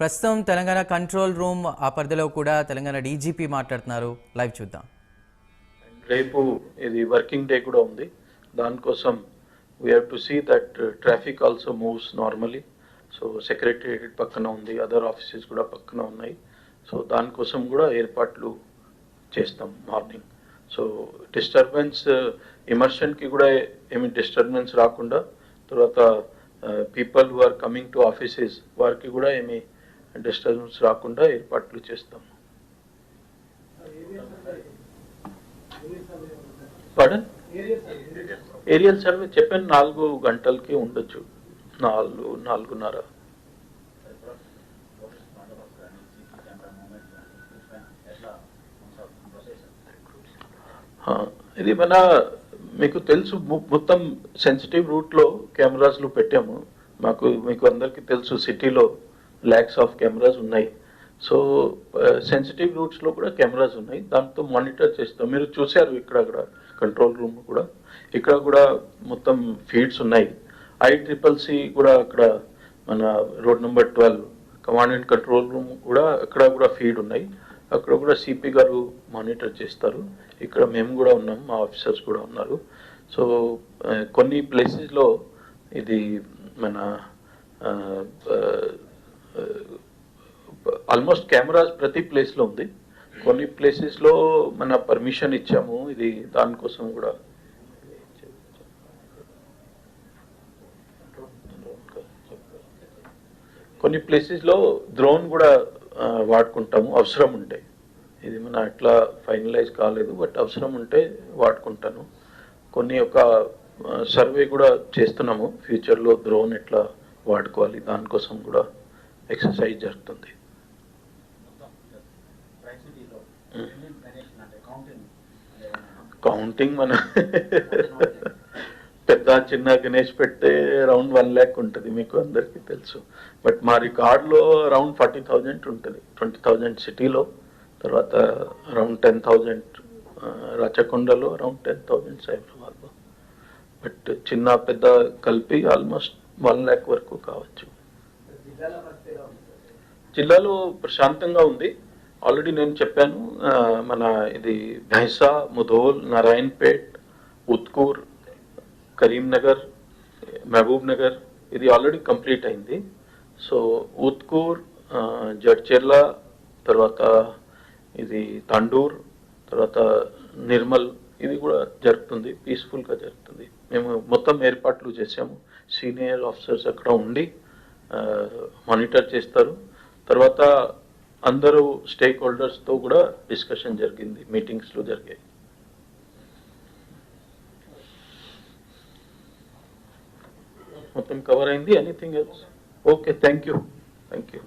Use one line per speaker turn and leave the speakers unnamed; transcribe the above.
ప్రస్తుతం Telangana control room ఆ పరిధిలో కూడా తెలంగాణ డీజీపీ మాట్లాడుతున్నారు. లైవ్ చూద్దాం.
రేపు ఇది వర్కింగ్ డే కూడా ఉంది. దానికోసం we have to see that traffic also moves normally so secretariat పక్కన ఉంది అదర్ ఆఫీసెస్ కూడా పక్కన ఉన్నాయి. సో దానికోసం కూడా ఏర్పాట్లు చేస్తాం మార్నింగ్. సో డిస్టర్బెన్స్ ఇమర్షన్కి కూడా ఏమి డిస్టర్బెన్స్ రాకుండా తర్వాత people who are coming to offices వారికి కూడా ఏమి డిస్టర్బెన్స్ రాకుండా ఏర్పాట్లు చేస్తాం. పడన్ ఏరియల్ సర్వే చెప్పాను నాలుగు గంటలకి ఉండొచ్చు. నాలుగు నాలుగున్నర. ఇది మన మీకు తెలుసు మొత్తం సెన్సిటివ్ రూట్లో కెమెరాస్లు పెట్టాము. మాకు మీకు అందరికీ తెలుసు సిటీలో ల్యాక్స్ ఆఫ్ కెమెరాస్ ఉన్నాయి. సో సెన్సిటివ్ రూట్స్లో కూడా కెమెరాస్ ఉన్నాయి. దాంతో మానిటర్ చేస్తాం. మీరు చూశారు ఇక్కడ కూడా కంట్రోల్ రూమ్ కూడా. ఇక్కడ కూడా మొత్తం ఫీడ్స్ ఉన్నాయి. ఐ ట్రిపుల్ సి కూడా అక్కడ మన road number twelve command and control room కూడా అక్కడ కూడా ఫీడ్ ఉన్నాయి. అక్కడ కూడా సిపి గారు మానిటర్ చేస్తారు. ఇక్కడ మేము కూడా ఉన్నాం. మా ఆఫీసర్స్ కూడా ఉన్నారు. సో uh, కొన్ని ప్లేసెస్లో ఇది మన uh, uh, Uh, almost cameras ప్రతి ప్లేస్లో ఉంది. కొన్ని ప్లేసెస్లో మన పర్మిషన్ ఇచ్చాము. ఇది దానికోసం కూడా. కొన్ని ప్లేసెస్లో డ్రోన్ కూడా uh, వాడుకుంటాము. అవసరం ఉంటే. ఇది మన అట్లా ఫైనలైజ్ కాలేదు బట్ అవసరం ఉంటే వాడుకుంటాను. కొన్ని ఒక uh, సర్వే కూడా చేస్తున్నాము. ఫ్యూచర్లో డ్రోన్ ఎట్లా వాడుకోవాలి దానికోసం కూడా. ఎక్సర్సైజ్ జరుగుతుంది. కౌంటింగ్ మన పెద్ద చిన్న గణేష్ పెడితే అరౌండ్ వన్ ల్యాక్ ఉంటుంది మీకు అందరికీ తెలుసు. బట్ మా రికార్డులో అరౌండ్ ఫార్టీ థౌజండ్ ఉంటుంది. ట్వంటీ థౌజండ్ సిటీలో తర్వాత అరౌండ్ టెన్ థౌజండ్ రచకొండలో అరౌండ్ టెన్ థౌజండ్ సైబరాబాద్లో బట్ చిన్న పెద్ద కలిపి ఆల్మోస్ట్ వన్ ల్యాక్ వరకు కావచ్చు. జిల్లాలో ప్రశాంతంగా ఉంది. ఆల్రెడీ నేను చెప్పాను మన ఇది భైసా ముధోల్ నారాయణపేట్ ఉత్కూర్ కరీంనగర్ మహబూబ్ నగర్ ఇది ఆల్రెడీ కంప్లీట్ అయింది. సో ఉత్కూర్ జడ్చెర్ల తర్వాత ఇది తండూర్ తర్వాత నిర్మల్ ఇది కూడా జరుగుతుంది పీస్ఫుల్గా జరుగుతుంది. మేము మొత్తం ఏర్పాట్లు చేసాము సీనియర్ ఆఫీసర్స్ అక్కడ ఉండి మానిటర్ చేస్తారు. తర్వాత అందరూ స్టేక్ హోల్డర్స్తో కూడా డిస్కషన్ జరిగింది మీటింగ్స్లో జరిగాయి. మొత్తం కవర్ అయింది. Anything else okay thank you thank you